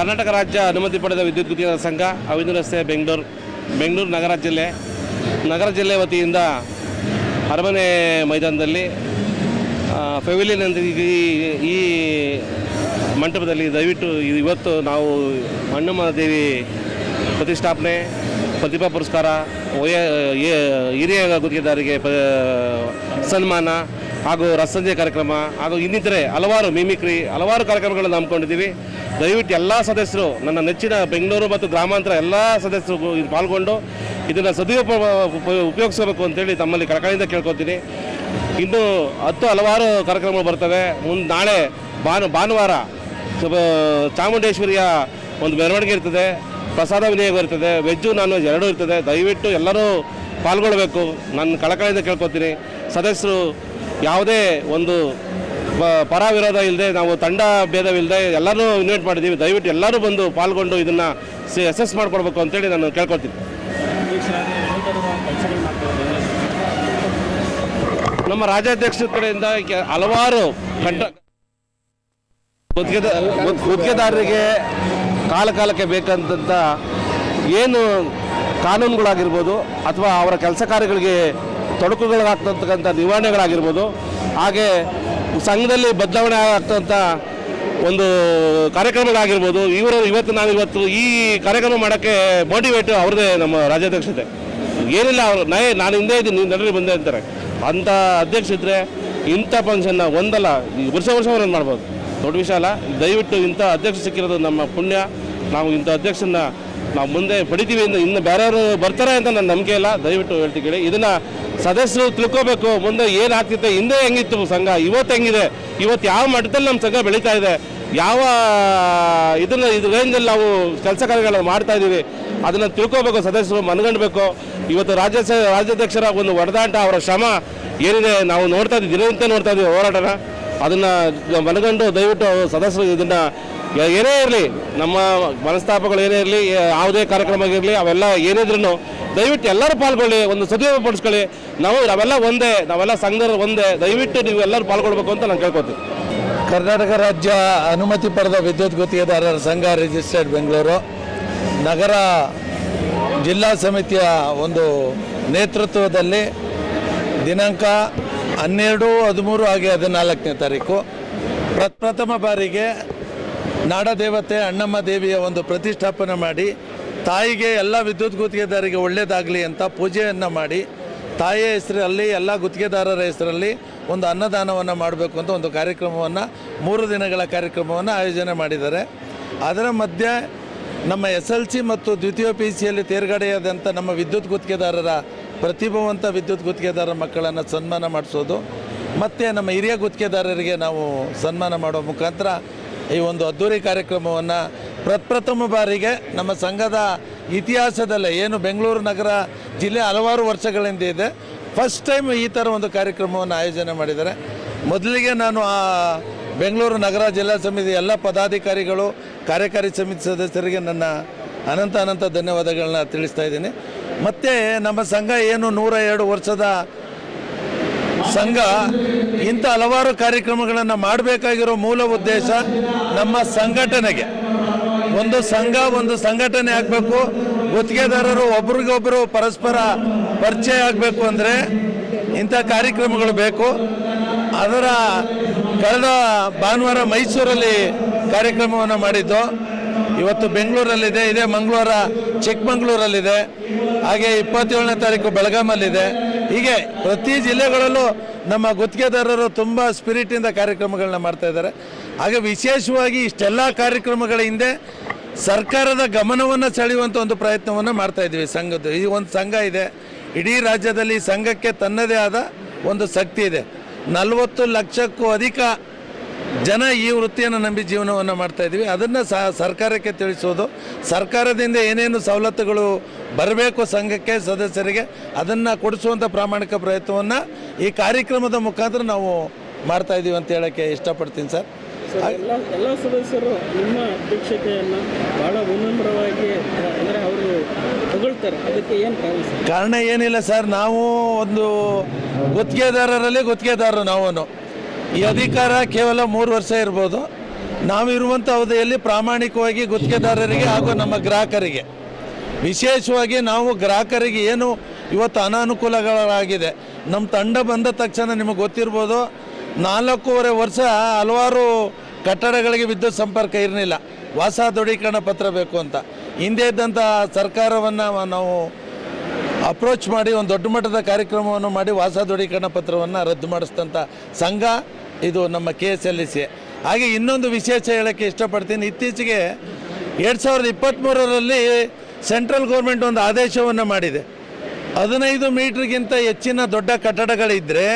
ಕರ್ನಾಟಕ ರಾಜ್ಯ ಅನುಮತಿ ಪಡೆದ ವಿದ್ಯುತ್ ಗುತ್ತಿಗೆದಾರ ಸಂಘ ಅವಿಂದು ರಸ್ತೆ ಬೆಂಗಳೂರು ಬೆಂಗಳೂರು ನಗರ ಜಿಲ್ಲೆ. ನಗರ ಜಿಲ್ಲೆ ವತಿಯಿಂದ ಅರಮನೆ ಮೈದಾನದಲ್ಲಿ ಪೆವಿಲಿಯನ್ ಈ ಮಂಟಪದಲ್ಲಿ ದಯವಿಟ್ಟು ಇವತ್ತು ನಾವು ಹಣ್ಣಮ್ಮ ದೇವಿ ಪ್ರತಿಷ್ಠಾಪನೆ, ಪ್ರತಿಭಾ ಪುರಸ್ಕಾರ ಹಿರಿಯ ಗುತ್ತಿಗೆದಾರಿಗೆ ಸನ್ಮಾನ ಹಾಗೂ ರಸಂಜೆ ಕಾರ್ಯಕ್ರಮ ಹಾಗೂ ಇನ್ನಿತರೆ ಹಲವಾರು ಮಿಮಿಕ್ರಿ ಹಲವಾರು ಕಾರ್ಯಕ್ರಮಗಳನ್ನು ಹಮ್ಮಿಕೊಂಡಿದ್ದೀವಿ. ದಯವಿಟ್ಟು ಎಲ್ಲ ಸದಸ್ಯರು, ನನ್ನ ನೆಚ್ಚಿನ ಬೆಂಗಳೂರು ಮತ್ತು ಗ್ರಾಮಾಂತರ ಎಲ್ಲ ಸದಸ್ಯರು ಇದು ಪಾಲ್ಗೊಂಡು ಇದನ್ನು ಸದುಪಯೋಗ ಉಪ- ಉಪಯೋಗಿಸಬೇಕು ಅಂತೇಳಿ ತಮ್ಮಲ್ಲಿ ಕಳಕಳಿಯಿಂದ ಕೇಳ್ಕೊತೀನಿ. ಇನ್ನು ಹತ್ತು ಹಲವಾರು ಕಾರ್ಯಕ್ರಮಗಳು ಬರ್ತವೆ. ಮುಂದೆ ನಾಳೆ ಭಾನು, ಭಾನುವಾರ ಚಾಮುಂಡೇಶ್ವರಿಯ ಒಂದು ಮೆರವಣಿಗೆ ಇರ್ತದೆ. ಪ್ರಸಾದ ವಿನಿಯೋಗ ಇರ್ತದೆ. ವೆಜ್ಜು ನಾನ್ ವೆಜ್ ಎರಡೂ ಇರ್ತದೆ. ದಯವಿಟ್ಟು ಎಲ್ಲರೂ ಪಾಲ್ಗೊಳ್ಬೇಕು. ನಾನು ಕಳಕಳಿಯಿಂದ ಕೇಳ್ಕೊತೀನಿ. ಸದಸ್ಯರು ಯಾವುದೇ ಒಂದು ಪರ ವಿರೋಧ ಇಲ್ಲದೆ ನಾವು ತಂಡ ಭೇದವಿಲ್ಲದೆ ಎಲ್ಲರೂ ಇನ್ವೈಟ್ ಮಾಡಿದ್ದೀವಿ. ದಯವಿಟ್ಟು ಎಲ್ಲರೂ ಬಂದು ಪಾಲ್ಗೊಂಡು ಇದನ್ನು ಸಿ ಅಸೆಸ್ ಮಾಡಿಕೊಡ್ಬೇಕು ಅಂತೇಳಿ ನಾನು ಕೇಳ್ಕೊತೀನಿ ನಮ್ಮ ರಾಜ್ಯಾಧ್ಯಕ್ಷರ ಕಡೆಯಿಂದ ಹಲವಾರು ಕಂಟ ಗುತ್ತಿಗೆದ ಗುತ್- ಗುತ್ತಿಗೆದಾರರಿಗೆ ಕಾಲ ಕಾಲಕ್ಕೆ ಬೇಕಂತ ಏನು ಕಾನೂನುಗಳಾಗಿರ್ಬೋದು ಅಥವಾ ಅವರ ಕೆಲಸ ಕಾರ್ಯಗಳಿಗೆ ತೊಡಕುಗಳಾಗ್ತಕ್ಕಂಥ ನಿವಾರಣೆಗಳಾಗಿರ್ಬೋದು. ಹಾಗೆ ಸಂಘದಲ್ಲಿ ಬದಲಾವಣೆ ಆಗ್ತಂಥ ಒಂದು ಕಾರ್ಯಕ್ರಮಗಳಾಗಿರ್ಬೋದು. ಇವರು ಇವತ್ತು ನಾವು ಇವತ್ತು ಈ ಕಾರ್ಯಕ್ರಮ ಮಾಡೋಕ್ಕೆ ಮೋಟಿವೇಟ್ ಅವ್ರದ್ದೇ ನಮ್ಮ ರಾಜ್ಯಾಧ್ಯಕ್ಷತೆ. ಏನಿಲ್ಲ ಅವರು ನಯ ನಾನು ಹಿಂದೆ ಇದ್ದೀನಿ, ನೀವು ನಡೀರಿ, ಬಂದೆ ಅಂತಾರೆ. ಅಂಥ ಅಧ್ಯಕ್ಷ ಇದ್ದರೆ ಇಂಥ ಫಂಕ್ಷನ್ನ ಒಂದಲ್ಲ ವರ್ಷ ವರ್ಷ ರನ್ ಮಾಡ್ಬೋದು. ದೊಡ್ಡ ವಿಷಯ ಅಲ್ಲ, ದಯವಿಟ್ಟು ಇಂಥ ಅಧ್ಯಕ್ಷ ಸಿಕ್ಕಿರೋದು ನಮ್ಮ ಪುಣ್ಯ. ನಾವು ಇಂಥ ಅಧ್ಯಕ್ಷನ ನಾವು ಮುಂದೆ ಪಡಿತೀವಿ ಅಂತ ಇನ್ನು ಬೇರೆಯವರು ಬರ್ತಾರೆ ಅಂತ ನನ್ನ ನಂಬಿಕೆ ಇಲ್ಲ. ದಯವಿಟ್ಟು ಹೇಳ್ತೀನಿ ಇದನ್ನು ಸದಸ್ಯರು ತಿಳ್ಕೋಬೇಕು. ಮುಂದೆ ಏನಾಗ್ತಿತ್ತು ಹಿಂದೆ ಹೆಂಗಿತ್ತು ಸಂಘ, ಇವತ್ತು ಹೆಂಗಿದೆ, ಇವತ್ತು ಯಾವ ಮಟ್ಟದಲ್ಲಿ ನಮ್ಮ ಸಂಘ ಬೆಳೀತಾ ಇದೆ, ಯಾವ, ಇದನ್ನು ಇದು ರೇಂಜಲ್ಲಿ ನಾವು ಕೆಲಸ ಕಾರ್ಯಗಳನ್ನು ಮಾಡ್ತಾ ಇದ್ದೀವಿ ಅದನ್ನು ತಿಳ್ಕೋಬೇಕು, ಸದಸ್ಯರು ಮನಗಂಡಬೇಕು. ಇವತ್ತು ರಾಜ್ಯ ರಾಜ್ಯಾಧ್ಯಕ್ಷರ ಒಂದು ಒಡೆದಾಟ ಅವರ ಶ್ರಮ ಏನಿದೆ, ನಾವು ನೋಡ್ತಾ ಇದ್ದೀವಿ ದಿನದಂತೆ ನೋಡ್ತಾ ಇದ್ದೀವಿ ಹೋರಾಟನ. ಅದನ್ನು ಮನಗಂಡು ದಯವಿಟ್ಟು ಸದಸ್ಯರು ಇದನ್ನು ಏನೇ ಇರಲಿ, ನಮ್ಮ ಮನಸ್ತಾಪಗಳು ಏನೇ ಇರಲಿ ಯಾವುದೇ ಕಾರ್ಯಕ್ರಮ ಇರಲಿ, ಅವೆಲ್ಲ ಏನಿದ್ರು ದಯವಿಟ್ಟು ಎಲ್ಲರೂ ಪಾಲ್ಗೊಳ್ಳಿ, ಒಂದು ಸದುಪಯೋಗ ಪಡಿಸ್ಕೊಳ್ಳಿ. ನಾವು ನಾವೆಲ್ಲ ಒಂದೇ, ನಾವೆಲ್ಲ ಸಂಘದ ಒಂದೇ, ದಯವಿಟ್ಟು ನೀವು ಎಲ್ಲರೂ ಪಾಲ್ಗೊಳ್ಬೇಕು ಅಂತ ನಾನು ಕೇಳ್ಕೊತೀನಿ. ಕರ್ನಾಟಕ ರಾಜ್ಯ ಅನುಮತಿ ಪಡೆದ ವಿದ್ಯುತ್ ಗುತ್ತಿಗೆದಾರರ ಸಂಘ ರಿಜಿಸ್ಟರ್ಡ್ ಬೆಂಗಳೂರು. ನಗರ ಜಿಲ್ಲಾ ಸಮಿತಿಯ ಒಂದು ನೇತೃತ್ವದಲ್ಲಿ ದಿನಾಂಕ ಹನ್ನೆರಡು ಹದಿಮೂರು ಹಾಗೆ ಹದಿನಾಲ್ಕನೇ ತಾರೀಕು. ಪ್ರಪ್ರಥಮ ಬಾರಿಗೆ ನಾಡದೇವತೆ ಅಣ್ಣಮ್ಮ ದೇವಿಯ ಒಂದು ಪ್ರತಿಷ್ಠಾಪನೆ ಮಾಡಿ, ತಾಯಿಗೆ ಎಲ್ಲ ವಿದ್ಯುತ್ ಗುತ್ತಿಗೆದಾರರಿಗೆ ಒಳ್ಳೆಯದಾಗಲಿ ಅಂತ ಪೂಜೆಯನ್ನು ಮಾಡಿ, ತಾಯಿಯ ಹೆಸರಲ್ಲಿ, ಎಲ್ಲ ಗುತ್ತಿಗೆದಾರರ ಹೆಸರಲ್ಲಿ ಒಂದು ಅನ್ನದಾನವನ್ನು ಮಾಡಬೇಕು ಅಂತ ಒಂದು ಕಾರ್ಯಕ್ರಮವನ್ನು, ಮೂರು ದಿನಗಳ ಕಾರ್ಯಕ್ರಮವನ್ನು ಆಯೋಜನೆ ಮಾಡಿದ್ದಾರೆ. ಅದರ ಮಧ್ಯೆ ನಮ್ಮ ಎಸ್ ಎಲ್ ಸಿ ಮತ್ತು ದ್ವಿತೀಯ ಪಿ ಸಿಯಲ್ಲಿ ತೇರ್ಗಡೆಯಾದಂಥ ನಮ್ಮ ವಿದ್ಯುತ್ ಗುತ್ತಿಗೆದಾರರ, ಪ್ರತಿಭಾವಂತ ವಿದ್ಯುತ್ ಗುತ್ತಿಗೆದಾರರ ಮಕ್ಕಳನ್ನು ಸನ್ಮಾನ ಮಾಡಿಸೋದು. ಮತ್ತು ನಮ್ಮ ಹಿರಿಯ ಗುತ್ತಿಗೆದಾರರಿಗೆ ನಾವು ಸನ್ಮಾನ ಮಾಡೋ ಮುಖಾಂತರ ಈ ಒಂದು ಅದ್ಧೂರಿ ಕಾರ್ಯಕ್ರಮವನ್ನು ಪ್ರಪ್ರಥಮ ಬಾರಿಗೆ ನಮ್ಮ ಸಂಘದ ಇತಿಹಾಸದಲ್ಲೇ ಏನು ಬೆಂಗಳೂರು ನಗರ ಜಿಲ್ಲೆ ಹಲವಾರು ವರ್ಷಗಳಿಂದ ಇದೆ. ಫಸ್ಟ್ ಟೈಮ್ ಈ ಥರ ಒಂದು ಕಾರ್ಯಕ್ರಮವನ್ನು ಆಯೋಜನೆ ಮಾಡಿದ್ದಾರೆ. ಮೊದಲಿಗೆ ನಾನು ಆ ಬೆಂಗಳೂರು ನಗರ ಜಿಲ್ಲಾ ಸಮಿತಿ ಎಲ್ಲ ಪದಾಧಿಕಾರಿಗಳು, ಕಾರ್ಯಕಾರಿ ಸಮಿತಿ ಸದಸ್ಯರಿಗೆ ನನ್ನ ಅನಂತ ಅನಂತ ಧನ್ಯವಾದಗಳನ್ನ ತಿಳಿಸ್ತಾ ಇದ್ದೀನಿ. ಮತ್ತು ನಮ್ಮ ಸಂಘ ಏನು ನೂರ ಎರಡು ವರ್ಷದ ಸಂಘ ಇಂಥ ಹಲವಾರು ಕಾರ್ಯಕ್ರಮಗಳನ್ನು ಮಾಡಬೇಕಾಗಿರೋ ಮೂಲ ಉದ್ದೇಶ ನಮ್ಮ ಸಂಘಟನೆಗೆ. ಒಂದು ಸಂಘ, ಒಂದು ಸಂಘಟನೆ ಆಗಬೇಕು. ಗುತ್ತಿಗೆದಾರರು ಒಬ್ರಿಗೊಬ್ಬರು ಪರಸ್ಪರ ಪರಿಚಯ ಆಗಬೇಕು ಅಂದರೆ ಇಂಥ ಕಾರ್ಯಕ್ರಮಗಳು ಬೇಕು. ಅದರ ಕಳೆದ ಭಾನುವಾರ ಮೈಸೂರಲ್ಲಿ ಕಾರ್ಯಕ್ರಮವನ್ನು ಮಾಡಿದ್ದು. ಇವತ್ತು ಬೆಂಗಳೂರಲ್ಲಿದೆ, ಇದೇ ಮಂಗಳವಾರ ಚಿಕ್ಕಮಂಗ್ಳೂರಲ್ಲಿದೆ. ಹಾಗೆ ಇಪ್ಪತ್ತೇಳನೇ ತಾರೀಕು ಬೆಳಗಾಮಲ್ಲಿದೆ. ಹೀಗೆ ಪ್ರತಿ ಜಿಲ್ಲೆಗಳಲ್ಲೂ ನಮ್ಮ ಗುತ್ತಿಗೆದಾರರು ತುಂಬ ಸ್ಪಿರಿಟಿಂದ ಕಾರ್ಯಕ್ರಮಗಳನ್ನ ಮಾಡ್ತಾ ಇದ್ದಾರೆ. ಹಾಗೆ ವಿಶೇಷವಾಗಿ ಇಷ್ಟೆಲ್ಲ ಕಾರ್ಯಕ್ರಮಗಳ ಹಿಂದೆ ಸರ್ಕಾರದ ಗಮನವನ್ನು ಸೆಳೆಯುವಂಥ ಒಂದು ಪ್ರಯತ್ನವನ್ನು ಮಾಡ್ತಾ ಇದ್ದೀವಿ ಸಂಘದ್ದು. ಈ ಒಂದು ಸಂಘ ಇದೆ. ಇಡೀ ರಾಜ್ಯದಲ್ಲಿ ಸಂಘಕ್ಕೆ ತನ್ನದೇ ಆದ ಒಂದು ಶಕ್ತಿ ಇದೆ. ನಲವತ್ತು ಲಕ್ಷಕ್ಕೂ ಅಧಿಕ ಜನ ಈ ವೃತ್ತಿಯನ್ನು ನಂಬಿ ಜೀವನವನ್ನು ಮಾಡ್ತಾ ಇದ್ದೀವಿ. ಅದನ್ನು ಸಹ ಸರ್ಕಾರಕ್ಕೆ ತಿಳಿಸೋದು ಸರ್ಕಾರದಿಂದ ಏನೇನು ಸವಲತ್ತುಗಳು ಬರಬೇಕು ಸಂಘಕ್ಕೆ ಸದಸ್ಯರಿಗೆ ಅದನ್ನು ಕೊಡಿಸುವಂಥ ಪ್ರಾಮಾಣಿಕ ಪ್ರಯತ್ನವನ್ನು ಈ ಕಾರ್ಯಕ್ರಮದ ಮುಖಾಂತರ ನಾವು ಮಾಡ್ತಾ ಇದ್ದೀವಿ ಅಂತ ಹೇಳೋಕ್ಕೆ ಇಷ್ಟಪಡ್ತೀನಿ ಸರ್. ಎಲ್ಲ ಎಲ್ಲ ಸದಸ್ಯರು ನಿಮ್ಮ ಅಧ್ಯಕ್ಷತೆಯನ್ನು ಬಹಳ ಉನ್ನಮ್ರವಾಗಿ ಅಂದರೆ ಅವರು ಹೊಗಳ್ತಾರೆ. ಅದಕ್ಕೆ ಏನು ಕಾರಣ ಕಾರಣ ಏನಿಲ್ಲ ಸರ್. ನಾವು ಒಂದು ಗುತ್ತಿಗೆದಾರರಲ್ಲಿ ಗುತ್ತಿಗೆದಾರರು ನಾವು ಈ ಅಧಿಕಾರ ಕೇವಲ ಮೂರು ವರ್ಷ ಇರ್ಬೋದು. ನಾವಿರುವಂಥ ಅವಧಿಯಲ್ಲಿ ಪ್ರಾಮಾಣಿಕವಾಗಿ ಗುತ್ತಿಗೆದಾರರಿಗೆ ಹಾಗೂ ನಮ್ಮ ಗ್ರಾಹಕರಿಗೆ. ವಿಶೇಷವಾಗಿ ನಾವು ಗ್ರಾಹಕರಿಗೆ ಏನು ಇವತ್ತು ಅನಾನುಕೂಲಗಳಾಗಿದೆ. ನಮ್ಮ ತಂಡ ಬಂದ ತಕ್ಷಣ ನಿಮಗೆ ಗೊತ್ತಿರ್ಬೋದು, ನಾಲ್ಕೂವರೆ ವರ್ಷ ಹಲವಾರು ಕಟ್ಟಡಗಳಿಗೆ ವಿದ್ಯುತ್ ಸಂಪರ್ಕ ಇರಲಿಲ್ಲ. ವಾಸ ದೃಢೀಕರಣ ಪತ್ರ ಬೇಕು ಅಂತ. ಹಿಂದೆ ಇದ್ದಂಥ ಸರ್ಕಾರವನ್ನು ನಾವು ಅಪ್ರೋಚ್ ಮಾಡಿ, ಒಂದು ದೊಡ್ಡ ಮಟ್ಟದ ಕಾರ್ಯಕ್ರಮವನ್ನು ಮಾಡಿ ವಾಸ ದೃಢೀಕರಣ ಪತ್ರವನ್ನು ರದ್ದು ಮಾಡಿಸಿದಂಥ ಸಂಘ. ಇದು ನಮ್ಮ ಕೆ ಎಸ್ ಎಲ್ ಸಿ ಹಾಗೆ ಇನ್ನೊಂದು ವಿಶೇಷ ಹೇಳೋಕ್ಕೆ ಇಷ್ಟಪಡ್ತೀನಿ. ಇತ್ತೀಚೆಗೆ ಎರಡು ಸಾವಿರದ ಇಪ್ಪತ್ತ್ಮೂರರಲ್ಲಿ ಸೆಂಟ್ರಲ್ ಗೌರ್ಮೆಂಟ್ ಒಂದು ಆದೇಶವನ್ನು ಮಾಡಿದೆ. ಹದಿನೈದು ಮೀಟ್ರಿಗಿಂತ ಹೆಚ್ಚಿನ ದೊಡ್ಡ ಕಟ್ಟಡಗಳಿದ್ದರೆ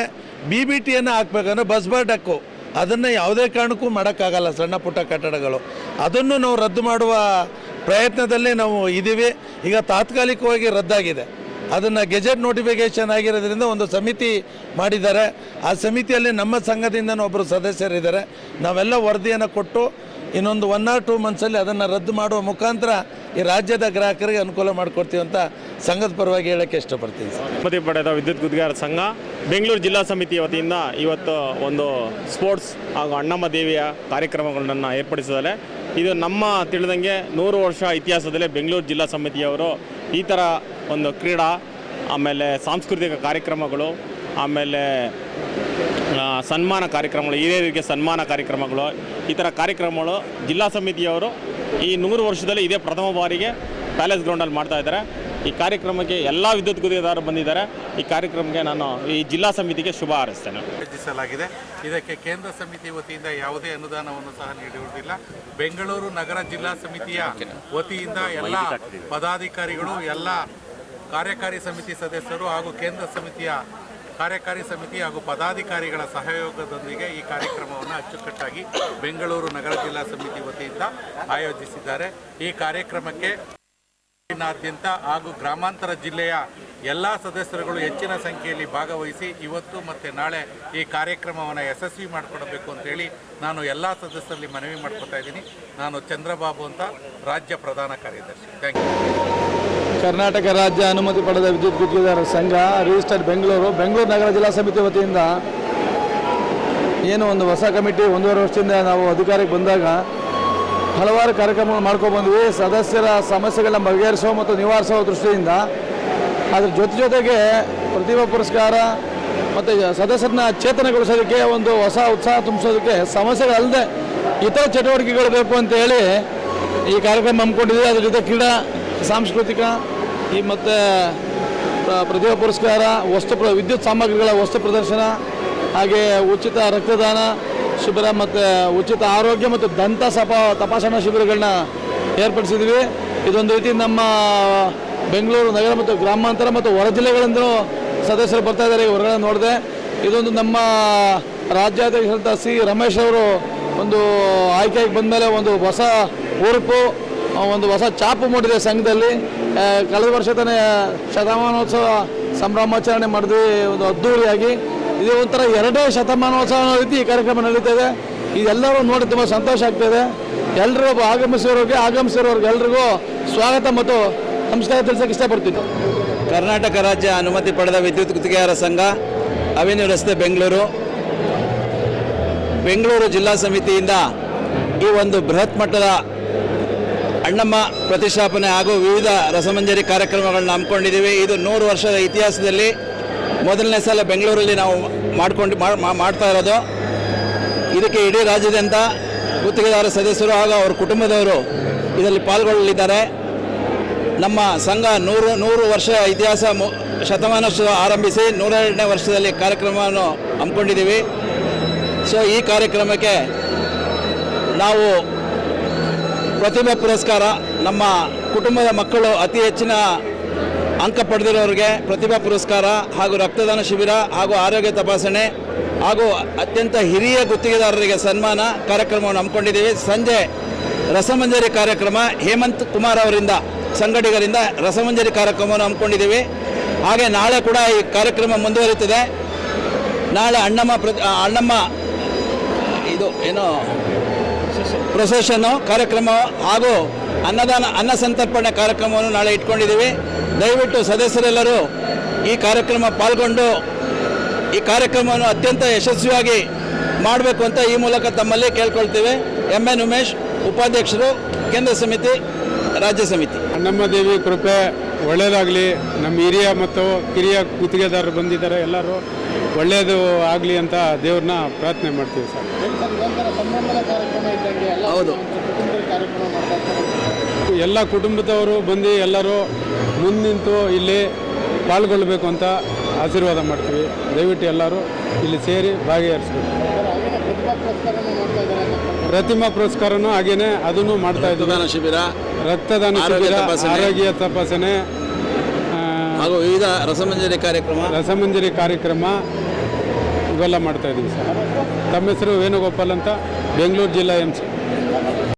ಬಿ ಬಿ ಟಿಯನ್ನು ಹಾಕ್ಬೇಕಂದ್ರೆ ಬಸ್ ಬಾರ್ ಡಕ್ಕು. ಅದನ್ನು ಯಾವುದೇ ಕಾರಣಕ್ಕೂ ಮಾಡೋಕ್ಕಾಗಲ್ಲ ಸಣ್ಣ ಪುಟ್ಟ ಕಟ್ಟಡಗಳು. ಅದನ್ನು ನಾವು ರದ್ದು ಮಾಡುವ ಪ್ರಯತ್ನದಲ್ಲಿ ನಾವು ಇದ್ದೀವಿ. ಈಗ ತಾತ್ಕಾಲಿಕವಾಗಿ ರದ್ದಾಗಿದೆ. ಅದನ್ನು ಗೆಜೆಟ್ ನೋಟಿಫಿಕೇಶನ್ ಆಗಿರೋದ್ರಿಂದ ಒಂದು ಸಮಿತಿ ಮಾಡಿದ್ದಾರೆ. ಆ ಸಮಿತಿಯಲ್ಲಿ ನಮ್ಮ ಸಂಘದಿಂದ ಒಬ್ಬರು ಸದಸ್ಯರಿದ್ದಾರೆ. ನಾವೆಲ್ಲ ವರದಿಯನ್ನು ಕೊಟ್ಟು ಇನ್ನೊಂದು ಒನ್ ಆರ್ ಟೂ ಮಂತ್ಸಲ್ಲಿ ಅದನ್ನು ರದ್ದು ಮಾಡುವ ಮುಖಾಂತರ ಈ ರಾಜ್ಯದ ಗ್ರಾಹಕರಿಗೆ ಅನುಕೂಲ ಮಾಡಿಕೊಡ್ತೀವಿ ಅಂತ ಸಂಘದ ಪರವಾಗಿ ಹೇಳೋಕ್ಕೆ ಇಷ್ಟಪಡ್ತೀನಿ ಅನುಮತಿ ಪಡೆದ ವಿದ್ಯುತ್ ಗುದ್ಗಾರ ಸಂಘ, ಬೆಂಗಳೂರು ಜಿಲ್ಲಾ ಸಮಿತಿ ವತಿಯಿಂದ ಇವತ್ತು ಒಂದು ಸ್ಪೋರ್ಟ್ಸ್ ಹಾಗೂ ಅಣ್ಣಮ್ಮ ದೇವಿಯ ಕಾರ್ಯಕ್ರಮಗಳನ್ನು ಏರ್ಪಡಿಸಿದ್ದಾರೆ. ಇದು ನಮ್ಮ ತಿಳಿದಂಗೆ ನೂರು ವರ್ಷ ಇತಿಹಾಸದಲ್ಲೇ ಬೆಂಗಳೂರು ಜಿಲ್ಲಾ ಸಮಿತಿಯವರು ಈ ಥರ ಒಂದು ಕ್ರೀಡಾ, ಆಮೇಲೆ ಸಾಂಸ್ಕೃತಿಕ ಕಾರ್ಯಕ್ರಮಗಳು, ಆಮೇಲೆ ಸನ್ಮಾನ ಕಾರ್ಯಕ್ರಮಗಳು, ಹಿರಿಯರಿಗೆ ಸನ್ಮಾನ ಕಾರ್ಯಕ್ರಮಗಳು, ಈ ಥರ ಕಾರ್ಯಕ್ರಮಗಳು ಜಿಲ್ಲಾ ಸಮಿತಿಯವರು ಈ ನೂರು ವರ್ಷದಲ್ಲಿ ಇದೇ ಪ್ರಥಮ ಬಾರಿಗೆ ಪ್ಯಾಲೇಸ್ ಗ್ರೌಂಡಲ್ಲಿ ಮಾಡ್ತಾ ಇದ್ದಾರೆ. ಈ ಕಾರ್ಯಕ್ರಮಕ್ಕೆ ಎಲ್ಲ ವಿದ್ಯುತ್ ಗುತ್ತಿಗೆದಾರರು ಬಂದಿದ್ದಾರೆ. ಈ ಕಾರ್ಯಕ್ರಮಕ್ಕೆ ನಾನು ಈ ಜಿಲ್ಲಾ ಸಮಿತಿಗೆ ಶುಭ ಹಾರೈಸ್ತೇನೆ. ಯೋಜಿಸಲಾಗಿದೆ ಇದಕ್ಕೆ ಕೇಂದ್ರ ಸಮಿತಿ ವತಿಯಿಂದ ಯಾವುದೇ ಅನುದಾನವನ್ನು ಸಹ ನೀಡುವುದಿಲ್ಲ. ಬೆಂಗಳೂರು ನಗರ ಜಿಲ್ಲಾ ಸಮಿತಿಯ ವತಿಯಿಂದ ಎಲ್ಲ ಪದಾಧಿಕಾರಿಗಳು, ಎಲ್ಲ ಕಾರ್ಯಕಾರಿ ಸಮಿತಿ ಸದಸ್ಯರು ಹಾಗೂ ಕೇಂದ್ರ ಸಮಿತಿಯ ಕಾರ್ಯಕಾರಿ ಸಮಿತಿ ಹಾಗೂ ಪದಾಧಿಕಾರಿಗಳ ಸಹಯೋಗದೊಂದಿಗೆ ಈ ಕಾರ್ಯಕ್ರಮವನ್ನು ಅಚ್ಚುಕಟ್ಟಾಗಿ ಬೆಂಗಳೂರು ನಗರ ಜಿಲ್ಲಾ ಸಮಿತಿ ವತಿಯಿಂದ ಆಯೋಜಿಸಿದ್ದಾರೆ. ಈ ಕಾರ್ಯಕ್ರಮಕ್ಕೆ ನಾದ್ಯಂತ ಹಾಗೂ ಗ್ರಾಮಾಂತರ ಜಿಲ್ಲೆಯ ಎಲ್ಲ ಸದಸ್ಯರುಗಳು ಹೆಚ್ಚಿನ ಸಂಖ್ಯೆಯಲ್ಲಿ ಭಾಗವಹಿಸಿ ಇವತ್ತು ಮತ್ತು ನಾಳೆ ಈ ಕಾರ್ಯಕ್ರಮವನ್ನು ಯಶಸ್ವಿ ಮಾಡಿಕೊಡಬೇಕು ಅಂತೇಳಿ ನಾನು ಎಲ್ಲ ಸದಸ್ಯರಲ್ಲಿ ಮನವಿ ಮಾಡ್ಕೊತಾ ಇದ್ದೀನಿ. ನಾನು ಚಂದ್ರಬಾಬು ಅಂತ ರಾಜ್ಯ ಪ್ರಧಾನ ಕಾರ್ಯದರ್ಶಿ. ಥ್ಯಾಂಕ್ ಯು ಕರ್ನಾಟಕ ರಾಜ್ಯ ಅನುಮತಿ ಪಡೆದ ವಿದ್ಯುತ್ ಗುತ್ತಿಗೆದಾರರ ಸಂಘ ರಿಜಿಸ್ಟರ್ ಬೆಂಗಳೂರು ಬೆಂಗಳೂರು ನಗರ ಜಿಲ್ಲಾ ಸಮಿತಿ ವತಿಯಿಂದ ಏನು ಒಂದು ಹೊಸ ಕಮಿಟಿ ಒಂದೂವರೆ ವರ್ಷದಿಂದ ನಾವು ಅಧಿಕಾರಕ್ಕೆ ಬಂದಾಗ ಹಲವಾರು ಕಾರ್ಯಕ್ರಮಗಳು ಮಾಡ್ಕೊಬಂದ್ವಿ ಸದಸ್ಯರ ಸಮಸ್ಯೆಗಳನ್ನ ಬಗೆಹರಿಸುವ ಮತ್ತು ನಿವಾರಿಸೋ ದೃಷ್ಟಿಯಿಂದ ಅದ್ರ ಜೊತೆ ಜೊತೆಗೆ ಪ್ರತಿಭಾ ಪುರಸ್ಕಾರ ಮತ್ತು ಸದಸ್ಯರನ್ನ ಚೇತನಗೊಳಿಸೋದಕ್ಕೆ ಒಂದು ಹೊಸ ಉತ್ಸಾಹ ತುಂಬಿಸೋದಕ್ಕೆ ಸಮಸ್ಯೆಗಳಲ್ಲದೆ ಇತರ ಚಟುವಟಿಕೆಗಳು ಬೇಕು ಅಂತ ಹೇಳಿ ಈ ಕಾರ್ಯಕ್ರಮ ಹಮ್ಮಿಕೊಂಡಿದ್ದೀವಿ. ಅದ್ರ ಜೊತೆ ಕ್ರೀಡಾ, ಸಾಂಸ್ಕೃತಿಕ, ಈ ಮತ್ತು ಪ್ರತಿಭಾ ಪುರಸ್ಕಾರ, ವಸ್ತು ವಿದ್ಯುತ್ ಸಾಮಗ್ರಿಗಳ ವಸ್ತು ಪ್ರದರ್ಶನ, ಹಾಗೆ ಉಚಿತ ರಕ್ತದಾನ ಶಿಬಿರ ಮತ್ತು ಉಚಿತ ಆರೋಗ್ಯ ಮತ್ತು ದಂತ ಸಪ ತಪಾಸಣಾ ಶಿಬಿರಗಳನ್ನ ಏರ್ಪಡಿಸಿದ್ವಿ. ಇದೊಂದು ರೀತಿ ನಮ್ಮ ಬೆಂಗಳೂರು ನಗರ ಮತ್ತು ಗ್ರಾಮಾಂತರ ಮತ್ತು ಹೊರ ಜಿಲ್ಲೆಗಳಿಂದ ಸದಸ್ಯರು ಬರ್ತಾ ಇದ್ದಾರೆ ಈ ಹೊರಗಡೆ ನೋಡಿದೆ. ಇದೊಂದು ನಮ್ಮ ರಾಜ್ಯಾಧ್ಯಕ್ಷರಂತ ಸಿ ರಮೇಶ್ ಅವರು ಒಂದು ಆಯ್ಕೆಗೆ ಬಂದಮೇಲೆ ಒಂದು ಹೊಸ ಹುರುಪು ಒಂದು ಹೊಸ ಚಾಪು ಮೂಡಿದೆ ಸಂಘದಲ್ಲಿ. ಕಳೆದ ವರ್ಷ ತಾನೇ ಶತಮಾನೋತ್ಸವ ಸಂಭ್ರಮಾಚರಣೆ ಮಾಡಿದ್ವಿ, ಒಂದು ಅದ್ದೂರಿಯಾಗಿ ಇದು ಒಂಥರ ಎರಡೇ ಶತಮಾನೋತ್ಸವ ರೀತಿ ಈ ಕಾರ್ಯಕ್ರಮ ನಡೀತಾ ಇದೆ ಇದೆಲ್ಲರೂ ನೋಡಿ ತುಂಬ ಸಂತೋಷ ಆಗ್ತಾಯಿದೆ ಎಲ್ಲರೂ ಆಗಮಿಸಿರೋರಿಗೆ ಆಗಮಿಸಿರೋರಿಗೆ ಎಲ್ರಿಗೂ ಸ್ವಾಗತ ಮತ್ತು ನಮಸ್ಕಾರ ತಿಳಿಸೋಕೆ ಇಷ್ಟಪಡ್ತೀನಿ. ಕರ್ನಾಟಕ ರಾಜ್ಯ ಅನುಮತಿ ಪಡೆದ ವಿದ್ಯುತ್ ಗುತ್ತಿಗೆಯಾರ ಸಂಘ ಅವೆನ್ಯೂ ರಸ್ತೆ ಬೆಂಗಳೂರು. ಬೆಂಗಳೂರು ಜಿಲ್ಲಾ ಸಮಿತಿಯಿಂದ ಈ ಒಂದು ಬೃಹತ್ ಮಟ್ಟದ ಅಣ್ಣಮ್ಮ ಪ್ರತಿಷ್ಠಾಪನೆ ಹಾಗೂ ವಿವಿಧ ರಸಮಂಜರಿ ಕಾರ್ಯಕ್ರಮಗಳನ್ನ ಹಮ್ಮಿಕೊಂಡಿದ್ದೀವಿ. ಇದು ನೂರು ವರ್ಷದ ಇತಿಹಾಸದಲ್ಲಿ ಮೊದಲನೇ ಸಲ ಬೆಂಗಳೂರಲ್ಲಿ ನಾವು ಮಾಡ್ಕೊಂಡು ಮಾಡ್ತಾ ಇರೋದು. ಇದಕ್ಕೆ ಇಡೀ ರಾಜ್ಯದಂತ ಗುತ್ತಿಗೆದಾರ ಸದಸ್ಯರು ಹಾಗೂ ಅವರ ಕುಟುಂಬದವರು ಇದರಲ್ಲಿ ಪಾಲ್ಗೊಳ್ಳಲಿದ್ದಾರೆ. ನಮ್ಮ ಸಂಘ ನೂರು ನೂರು ವರ್ಷ ಇತಿಹಾಸ ಶತಮಾನಷ್ಟು ಆರಂಭಿಸಿ ನೂರೆರಡನೇ ವರ್ಷದಲ್ಲಿ ಕಾರ್ಯಕ್ರಮವನ್ನು ಹಮ್ಮಿಕೊಂಡಿದ್ದೀವಿ. ಸೊ ಈ ಕಾರ್ಯಕ್ರಮಕ್ಕೆ ನಾವು ಪ್ರತಿಭಾ ಪುರಸ್ಕಾರ ನಮ್ಮ ಕುಟುಂಬದ ಮಕ್ಕಳು ಅತಿ ಹೆಚ್ಚಿನ ಅಂಕ ಪಡೆದಿರೋರಿಗೆ ಪ್ರತಿಭಾ ಪುರಸ್ಕಾರ ಹಾಗೂ ರಕ್ತದಾನ ಶಿಬಿರ ಹಾಗೂ ಆರೋಗ್ಯ ತಪಾಸಣೆ ಹಾಗೂ ಅತ್ಯಂತ ಹಿರಿಯ ಗುತ್ತಿಗೆದಾರರಿಗೆ ಸನ್ಮಾನ ಕಾರ್ಯಕ್ರಮವನ್ನು ಹಮ್ಮಿಕೊಂಡಿದ್ದೀವಿ. ಸಂಜೆ ರಸಮಂಜರಿ ಕಾರ್ಯಕ್ರಮ ಹೇಮಂತ್ ಕುಮಾರ್ ಅವರಿಂದ ಸಂಘಟಕರಿಂದ ರಸಮಂಜರಿ ಕಾರ್ಯಕ್ರಮವನ್ನು ಹಮ್ಮಿಕೊಂಡಿದ್ದೀವಿ. ಹಾಗೆ ನಾಳೆ ಕೂಡ ಈ ಕಾರ್ಯಕ್ರಮ ಮುಂದುವರಿಯುತ್ತದೆ. ನಾಳೆ ಅಣ್ಣಮ್ಮ ಅಣ್ಣಮ್ಮ, ಇದು ಏನು ಪ್ರೊಸೆಷನ್ನು ಕಾರ್ಯಕ್ರಮ ಹಾಗೂ ಅನ್ನದಾನ, ಅನ್ನ ಸಂತರ್ಪಣೆ ಕಾರ್ಯಕ್ರಮವನ್ನು ನಾಳೆ ಇಟ್ಕೊಂಡಿದ್ದೀವಿ. ದಯವಿಟ್ಟು ಸದಸ್ಯರೆಲ್ಲರೂ ಈ ಕಾರ್ಯಕ್ರಮ ಪಾಲ್ಗೊಂಡು ಈ ಕಾರ್ಯಕ್ರಮವನ್ನು ಅತ್ಯಂತ ಯಶಸ್ವಿಯಾಗಿ ಮಾಡಬೇಕು ಅಂತ ಈ ಮೂಲಕ ತಮ್ಮಲ್ಲಿ ಕೇಳ್ಕೊಳ್ತೇವೆ. ಎಂ ಎನ್ ಉಮೇಶ್ ಉಪಾಧ್ಯಕ್ಷರು ಕೇಂದ್ರ ಸಮಿತಿ ರಾಜ್ಯ ಸಮಿತಿ. ಅಣ್ಣಮ್ಮ ದೇವಿ ಕೃಪೆ ಒಳ್ಳೆಯದಾಗಲಿ ನಮ್ಮ ಹಿರಿಯ ಮತ್ತು ಕಿರಿಯ ಗುತ್ತಿಗೆದಾರರು ಬಂದಿದ್ದಾರೆ ಎಲ್ಲರೂ. ಒಳ್ಳೆಯದು ಆಗಲಿ ಅಂತ ದೇವ್ರನ್ನ ಪ್ರಾರ್ಥನೆ ಮಾಡ್ತೀವಿ ಸರ್. ಹೌದು. ಎಲ್ಲ ಕುಟುಂಬದವರು ಬಂದು ಎಲ್ಲರೂ ಮುಂದೆ ನಿಂತು ಇಲ್ಲಿ ಪಾಲ್ಗೊಳ್ಬೇಕು ಅಂತ ಆಶೀರ್ವಾದ ಮಾಡ್ತೀವಿ. ದಯವಿಟ್ಟು ಎಲ್ಲರೂ ಇಲ್ಲಿ ಸೇರಿ ಭಾಗಿಯಾರಿಸ್ಬೇಕು ಪ್ರತಿಮಾ ಪುರಸ್ಕಾರನೂ ಹಾಗೇನೆ ಅದನ್ನು ಮಾಡ್ತಾ ಇದ್ದೀವಿ. ಶಿಬಿರ ರಕ್ತದಾನ ಶಿಬಿರ. ಆರೋಗ್ಯ ತಪಾಸಣೆ ಹಾಗೂ ವಿವಿಧ ರಸಮಂಜರಿ ಕಾರ್ಯಕ್ರಮ. ರಸಮಂಜರಿ ಕಾರ್ಯಕ್ರಮ ಇವೆಲ್ಲ ಮಾಡ್ತಾ ಇದ್ದೀವಿ ಸರ್. ತಮ್ಮ ಹೆಸರು ವೇಣುಗೋಪಾಲ್ ಅಂತ ಬೆಂಗಳೂರು ಜಿಲ್ಲಾ ಎಂ ಸಿ.